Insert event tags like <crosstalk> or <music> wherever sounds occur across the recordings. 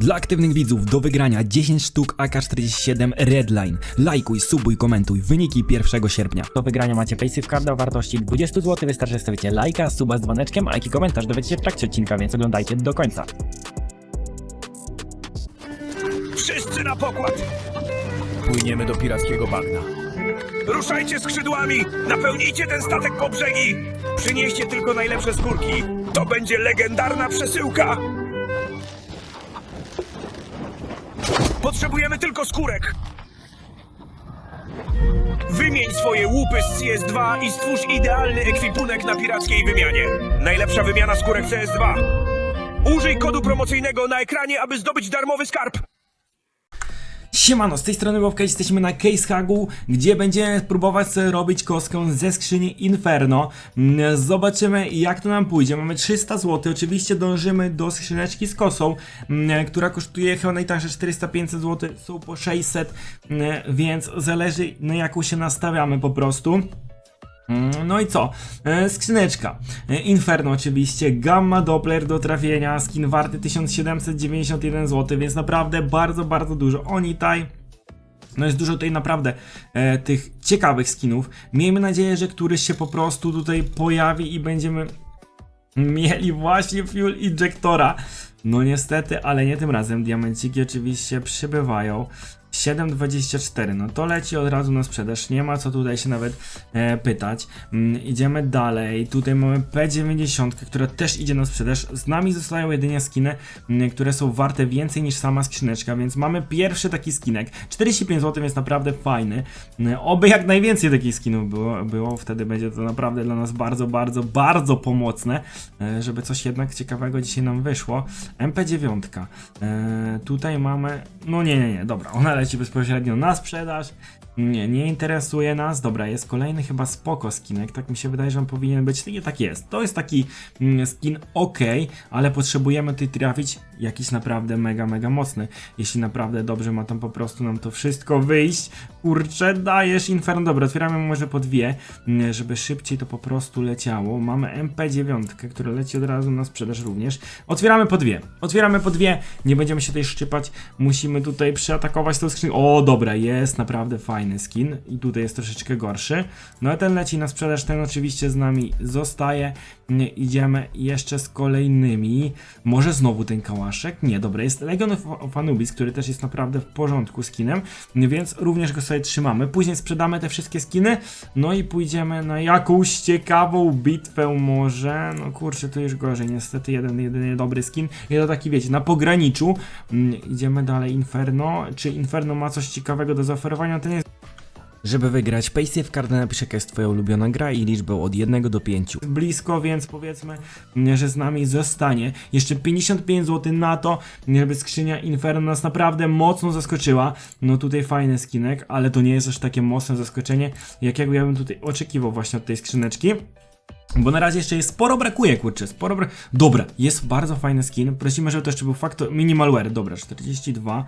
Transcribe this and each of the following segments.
Dla aktywnych widzów do wygrania 10 sztuk AK-47 Redline. Lajkuj, subuj, komentuj. Wyniki 1 sierpnia. Do wygrania macie Paysafe Card o wartości 20 zł. Wystarczy, że stawicie lajka, suba z dzwoneczkiem, a jaki komentarz dowiecie się w trakcie odcinka, więc oglądajcie do końca. Wszyscy na pokład! Płyniemy do pirackiego bagna. Ruszajcie skrzydłami! Napełnijcie ten statek po brzegi! Przynieście tylko najlepsze skórki! To będzie legendarna przesyłka! Potrzebujemy tylko skórek! Wymień swoje łupy z CS2 i stwórz idealny ekwipunek na pirackiej wymianie. Najlepsza wymiana skórek CS2. Użyj kodu promocyjnego na ekranie, aby zdobyć darmowy skarb. Siemano, z tej strony Wowka, jesteśmy na Case Hagu, gdzie będziemy próbować robić kostkę ze skrzyni Inferno. Mm, Zobaczymy jak to nam pójdzie. Mamy 300 zł, oczywiście dążymy do skrzyneczki z kosą, mm, która kosztuje chyba najtańsze 400-500 zł, są po 600, mm, więc zależy na jaką się nastawiamy po prostu. Mm, No i co? E, skrzyneczka. E, Inferno oczywiście, Gamma Doppler do trafienia, skin warty 1791 zł, więc naprawdę bardzo, bardzo dużo. Onitaj. No jest dużo tutaj naprawdę e, tych ciekawych skinów. Miejmy nadzieję, że któryś się po prostu tutaj pojawi i będziemy mieli właśnie fuel injektora. No niestety, ale nie tym razem. Diamenciki oczywiście przybywają. 7,24, no to leci od razu na sprzedaż, nie ma co tutaj się nawet e, pytać. Mm, idziemy dalej, tutaj mamy P90, która też idzie na sprzedaż. Z nami zostają jedynie skiny, mm, które są warte więcej niż sama skrzyneczka, więc mamy pierwszy taki skinek. 45 zł jest naprawdę fajny. Mm, Oby jak najwięcej takich skinów było, było, wtedy będzie to naprawdę dla nas bardzo, bardzo, bardzo pomocne, e, żeby coś jednak ciekawego dzisiaj nam wyszło. MP9. E, tutaj mamy. No nie, nie, nie, dobra, ona leci bezpośrednio na sprzedaż. Nie, nie interesuje nas. Dobra, jest kolejny chyba spoko skinek. Tak mi się wydaje, że on powinien być. Nie tak jest. To jest taki mm, skin ok, ale potrzebujemy tutaj trafić jakiś naprawdę mega, mega mocny. Jeśli naprawdę dobrze ma tam po prostu nam to wszystko wyjść. Kurczę, dajesz Inferno. Dobra, otwieramy może po dwie, mm, żeby szybciej to po prostu leciało. Mamy MP9, która leci od razu na sprzedaż również. Otwieramy po dwie. Otwieramy po dwie. Nie będziemy się tutaj szczypać. Musimy tutaj przeatakować tą skrzynkę. O, dobra, jest naprawdę fajny skin. I tutaj jest troszeczkę gorszy. No a ten leci na sprzedaż. Ten oczywiście z nami zostaje. Idziemy jeszcze z kolejnymi. Może znowu ten kałaszek? Nie, dobra, jest Legion of, Anubis, który też jest naprawdę w porządku skinem, więc również go sobie trzymamy. Później sprzedamy te wszystkie skiny, no i pójdziemy na jakąś ciekawą bitwę może. No kurczę, to już gorzej, niestety jeden, jedyny dobry skin. I to taki, wiecie, na pograniczu. Mm, idziemy dalej, Inferno. Czy Inferno ma coś ciekawego do zaoferowania? Nie jest żeby wygrać Paysafe Card napisz jaka jest twoja ulubiona gra i liczbę od 1 do 5. Blisko, więc powiedzmy, że z nami zostanie. Jeszcze 55 zł na to, żeby skrzynia Inferno nas naprawdę mocno zaskoczyła. No tutaj fajny skinek, ale to nie jest aż takie mocne zaskoczenie, jakiego ja bym tutaj oczekiwał właśnie od tej skrzyneczki. Bo na razie jeszcze jest sporo brakuje, kurczę, sporo bra... Dobra, jest bardzo fajny skin. Prosimy, żeby to jeszcze był faktor minimalware. Dobra, 42.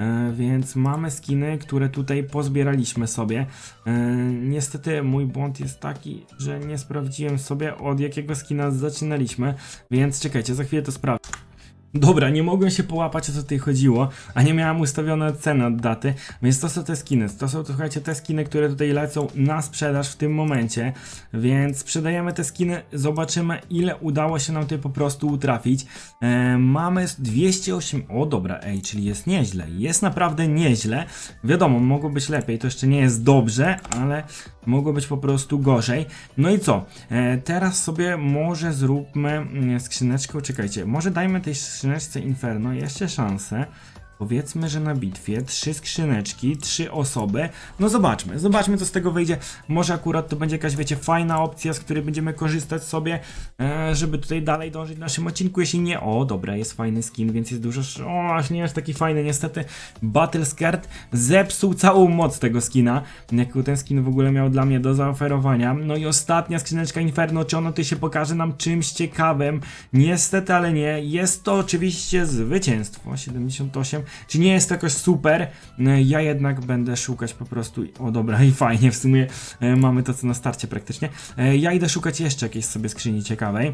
E, więc mamy skiny, które tutaj pozbieraliśmy sobie. E, niestety mój błąd jest taki, że nie sprawdziłem sobie od jakiego skina zaczynaliśmy. Więc czekajcie, za chwilę to sprawdzę. Dobra, nie mogłem się połapać o co tutaj chodziło, a nie miałem ustawione ceny od daty, więc to są te skiny. To są, to, słuchajcie, te skiny, które tutaj lecą na sprzedaż w tym momencie, więc sprzedajemy te skiny, zobaczymy ile udało się nam tutaj po prostu utrafić. E, mamy 208, o dobra, ej, czyli jest nieźle, jest naprawdę nieźle. Wiadomo, mogło być lepiej, to jeszcze nie jest dobrze, ale mogło być po prostu gorzej. No i co? E, teraz sobie może zróbmy mm, skrzyneczkę, czekajcie, może dajmy tej skrzyneczce Inferno jeszcze szansę. Powiedzmy, że na bitwie trzy skrzyneczki, trzy osoby. No zobaczmy, zobaczmy co z tego wyjdzie. Może akurat to będzie jakaś, wiecie, fajna opcja, z której będziemy korzystać sobie, e, żeby tutaj dalej dążyć w naszym odcinku. Jeśli nie, o dobra, jest fajny skin, więc jest dużo. O, aż nie jest taki fajny. Niestety, Battle Skirt zepsuł całą moc tego skina. Jaką ten skin w ogóle miał dla mnie do zaoferowania. No i ostatnia skrzyneczka Inferno, czy ono tutaj się pokaże nam czymś ciekawym? Niestety, ale nie. Jest to oczywiście zwycięstwo 78. Czy nie jest to jakoś super? No, Ja jednak będę szukać po prostu. O dobra, i fajnie, w sumie e, mamy to co na starcie praktycznie. E, ja idę szukać jeszcze jakiejś sobie skrzyni ciekawej.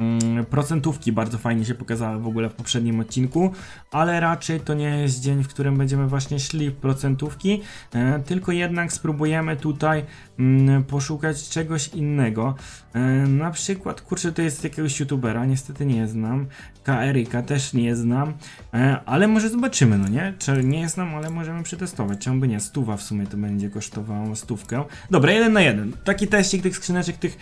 Mm, Procentówki bardzo fajnie się pokazały w ogóle w poprzednim odcinku, ale raczej to nie jest dzień, w którym będziemy właśnie szli w procentówki, e, tylko jednak spróbujemy tutaj mm, poszukać czegoś innego. E, na przykład, kurczę, to jest jakiegoś youtubera, niestety nie znam, KRika też nie znam, e, ale może zobaczymy, no nie? Czy nie znam, ale możemy przetestować, czemu by nie? Stuwa w sumie to będzie kosztowało stówkę. Dobra, jeden na jeden. Taki teścik tych skrzyneczek, tych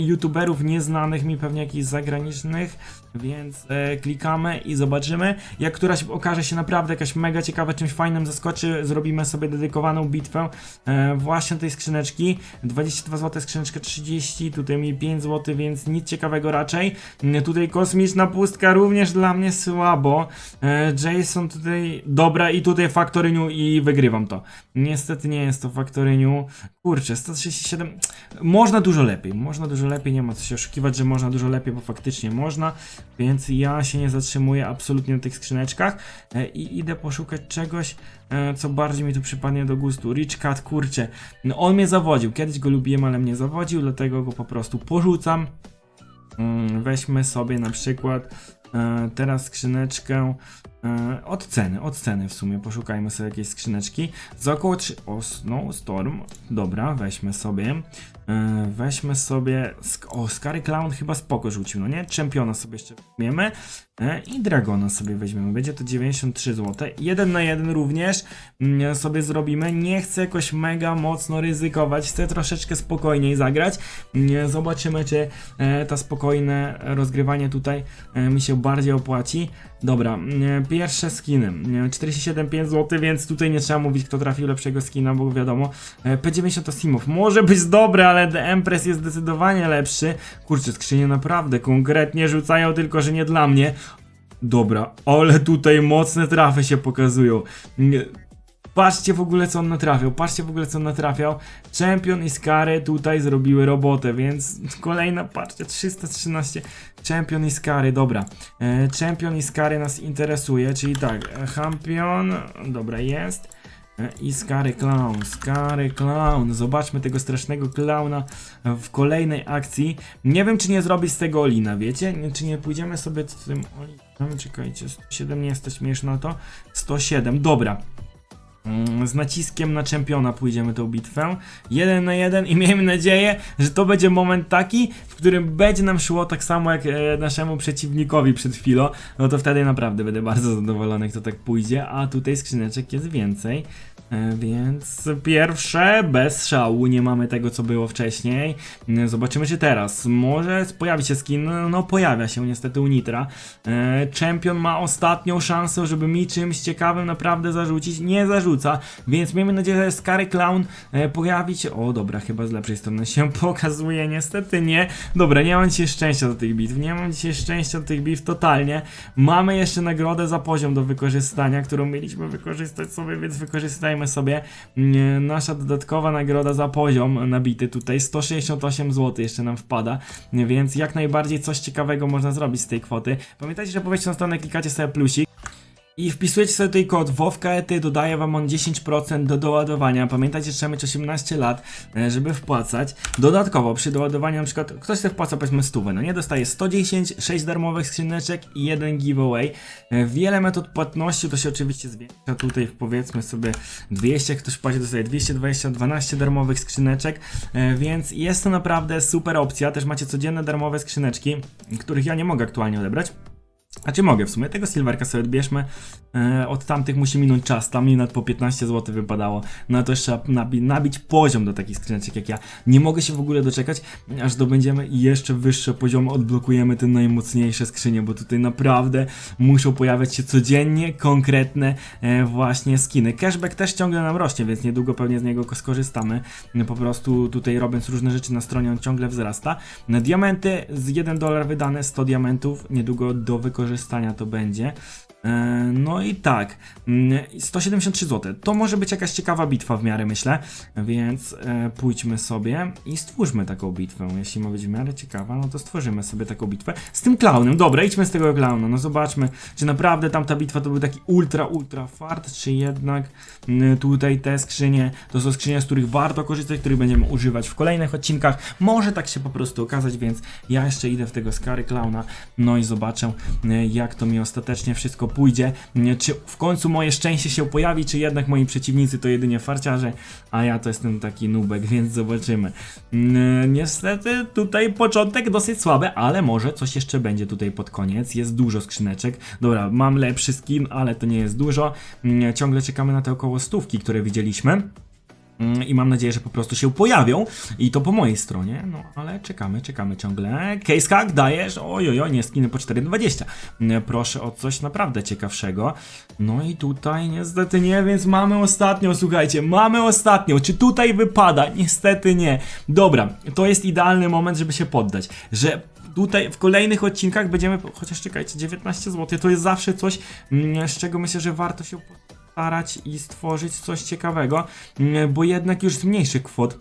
youtuberów nieznanych mi pewnie jakichś zagranicznych, więc e, klikamy i zobaczymy. Jak któraś okaże się naprawdę jakaś mega ciekawa, czymś fajnym zaskoczy, zrobimy sobie dedykowaną bitwę e, właśnie tej skrzyneczki. 22 zł, skrzyneczka 30, tutaj mi 5 zł, więc nic ciekawego raczej. Mm, Tutaj kosmiczna pustka również dla mnie słabo. E, Jason tutaj dobra i tutaj Factoryniu i wygrywam to. Niestety nie jest to Factoryniu. Kurczę, 137. Można dużo lepiej, można dużo lepiej, nie ma co się oszukiwać, że można dużo lepiej, bo faktycznie można, więc ja się nie zatrzymuję absolutnie na tych skrzyneczkach e, i idę poszukać czegoś, e, co bardziej mi tu przypadnie do gustu. Rich Cat, kurczę, no on mnie zawodził, kiedyś go lubiłem, ale mnie zawodził, dlatego go po prostu porzucam. Mm, Weźmy sobie na przykład e, teraz skrzyneczkę od ceny, od ceny w sumie, poszukajmy sobie jakiejś skrzyneczki. Za około 3... O, Snowstorm, dobra, weźmy sobie. E, weźmy sobie... Sk o, Scary Clown chyba spoko rzucił, no nie? Czempiona sobie jeszcze weźmiemy. E, I Dragona sobie weźmiemy, będzie to 93 zł. Jeden na jeden również mm, sobie zrobimy. Nie chcę jakoś mega mocno ryzykować, chcę troszeczkę spokojniej zagrać. Mm, Zobaczymy, czy e, to spokojne rozgrywanie tutaj e, mi się bardziej opłaci. Dobra, mm, pierwsze skiny. Mm, 47,5 zł, więc tutaj nie trzeba mówić, kto trafił lepszego skina, bo wiadomo. E, P90 Asimov może być dobre, ale The Empress jest zdecydowanie lepszy. Kurczę, skrzynie naprawdę konkretnie rzucają, tylko że nie dla mnie. Dobra, ale tutaj mocne trafy się pokazują. Patrzcie w ogóle co on natrafiał, patrzcie w ogóle co on natrafiał. Champion i Skary tutaj zrobiły robotę, więc <laughs> kolejna, patrzcie, 313. Champion i Skary, dobra. E, Champion i Skary nas interesuje, czyli tak, e, Champion, dobra jest. E, I Skary Clown, Skary Clown. Zobaczmy tego strasznego klauna w kolejnej akcji. Nie wiem, czy nie zrobić z tego Olina, wiecie? Czy nie pójdziemy sobie z tym Olinem? Czekajcie, 107 nie jesteś śmieszna na to. 107, dobra. Mm, Z naciskiem na czempiona pójdziemy tą bitwę. Jeden na jeden i <laughs> miejmy nadzieję, że to będzie moment taki, w którym będzie nam szło tak samo jak e, naszemu przeciwnikowi przed chwilą. No to wtedy naprawdę będę bardzo zadowolony, kto tak pójdzie. A tutaj skrzyneczek jest więcej. E, Więc pierwsze, bez szału, nie mamy tego co było wcześniej. E, Zobaczymy czy teraz. Może pojawi się skin, no, pojawia się niestety u Nitra. E, Champion ma ostatnią szansę, żeby mi czymś ciekawym naprawdę zarzucić. Nie więc miejmy nadzieję, że Scary Clown e, pojawi się. O dobra, chyba z lepszej strony się <laughs> pokazuje, niestety nie. Dobra, nie mam dzisiaj szczęścia do tych bitw, nie mam dzisiaj szczęścia do tych bitw totalnie. Mamy jeszcze nagrodę za poziom do wykorzystania, którą mieliśmy wykorzystać sobie, więc wykorzystajmy sobie. Mm, Nasza dodatkowa nagroda za poziom nabity tutaj 168 zł jeszcze nam wpada, więc jak najbardziej coś ciekawego można zrobić z tej kwoty. Pamiętajcie, że po wejściu na stronę klikacie sobie plusik. I wpisujecie sobie tutaj kod WOWKETY, dodaje wam on 10% do doładowania. Pamiętajcie, trzeba mieć 18 lat, e, żeby wpłacać. Dodatkowo przy doładowaniu na przykład ktoś sobie wpłaca powiedzmy stówę, no nie? Dostaje 110, 6 darmowych skrzyneczek i jeden giveaway. E, Wiele metod płatności, to się oczywiście zwiększa tutaj powiedzmy sobie 200, jak ktoś płaci dostaje 220, 12 darmowych skrzyneczek, e, więc jest to naprawdę super opcja. Też macie codzienne darmowe skrzyneczki, których ja nie mogę aktualnie odebrać. A czy mogę w sumie? Tego silverka sobie odbierzmy. E, od tamtych musi minąć czas. Tam mi nawet po 15 zł wypadało. No to jeszcze nabi nabić poziom do takich skrzyneczek jak ja. Nie mogę się w ogóle doczekać, aż zdobędziemy i jeszcze wyższe poziomy odblokujemy te najmocniejsze skrzynie, bo tutaj naprawdę muszą pojawiać się codziennie konkretne e, właśnie skiny. Cashback też ciągle nam rośnie, więc niedługo pewnie z niego skorzystamy. Po prostu tutaj robiąc różne rzeczy na stronie on ciągle wzrasta. Na diamenty z 1 dolar wydane 100 diamentów, niedługo do wykorzystania to będzie. E, No i tak, mm, 173 zł. To może być jakaś ciekawa bitwa w miarę, myślę, więc e, pójdźmy sobie i stwórzmy taką bitwę. Jeśli ma być w miarę ciekawa, no to stworzymy sobie taką bitwę z tym klaunem. Dobra, idźmy z tego klauna, no zobaczmy, czy naprawdę tamta bitwa to był taki ultra, ultra fart, czy jednak mm, tutaj te skrzynie to są skrzynie, z których warto korzystać, których będziemy używać w kolejnych odcinkach. Może tak się po prostu okazać, więc ja jeszcze idę w tego Skary Clowna, no i zobaczę, e, jak to mi ostatecznie wszystko pójdzie. Czy w końcu moje szczęście się pojawi, czy jednak moi przeciwnicy to jedynie farciarze, a ja to jestem taki nubek, <laughs> więc zobaczymy. Mm, Niestety tutaj początek dosyć słaby, ale może coś jeszcze będzie tutaj pod koniec. Jest dużo skrzyneczek. Dobra, mam lepszy skin, ale to nie jest dużo. Mm, Ciągle czekamy na te około stówki, które widzieliśmy. Mm, I mam nadzieję, że po prostu się pojawią. I to po mojej stronie. No ale czekamy, czekamy ciągle. Case hack dajesz. Ojojoj, nie skiny po 4,20. Mm, Proszę o coś naprawdę ciekawszego. No i tutaj niestety nie, więc mamy ostatnią, słuchajcie. Mamy ostatnią. Czy tutaj wypada? Niestety nie. Dobra, to jest idealny moment, żeby się poddać. Że tutaj w kolejnych odcinkach będziemy, chociaż czekajcie, 19 zł to jest zawsze coś, mm, z czego myślę, że warto się postarać i stworzyć coś ciekawego, mm, bo jednak już z mniejszych kwot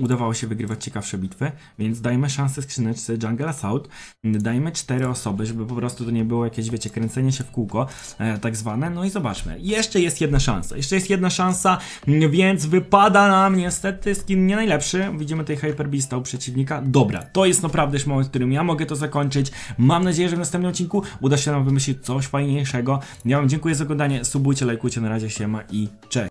udawało się wygrywać ciekawsze bitwy, więc dajmy szansę skrzyneczce Jungle Assault, dajmy cztery osoby, żeby po prostu to nie było jakieś, wiecie, kręcenie się w kółko, e, tak zwane, no i zobaczmy, jeszcze jest jedna szansa, jeszcze jest jedna szansa, więc wypada nam niestety skin nie najlepszy, widzimy tutaj Hyper Beasta u przeciwnika, dobra, to jest naprawdę już moment, w którym ja mogę to zakończyć, mam nadzieję, że w następnym odcinku uda się nam wymyślić coś fajniejszego, ja wam dziękuję za oglądanie, subujcie, lajkujcie, na razie siema i cześć.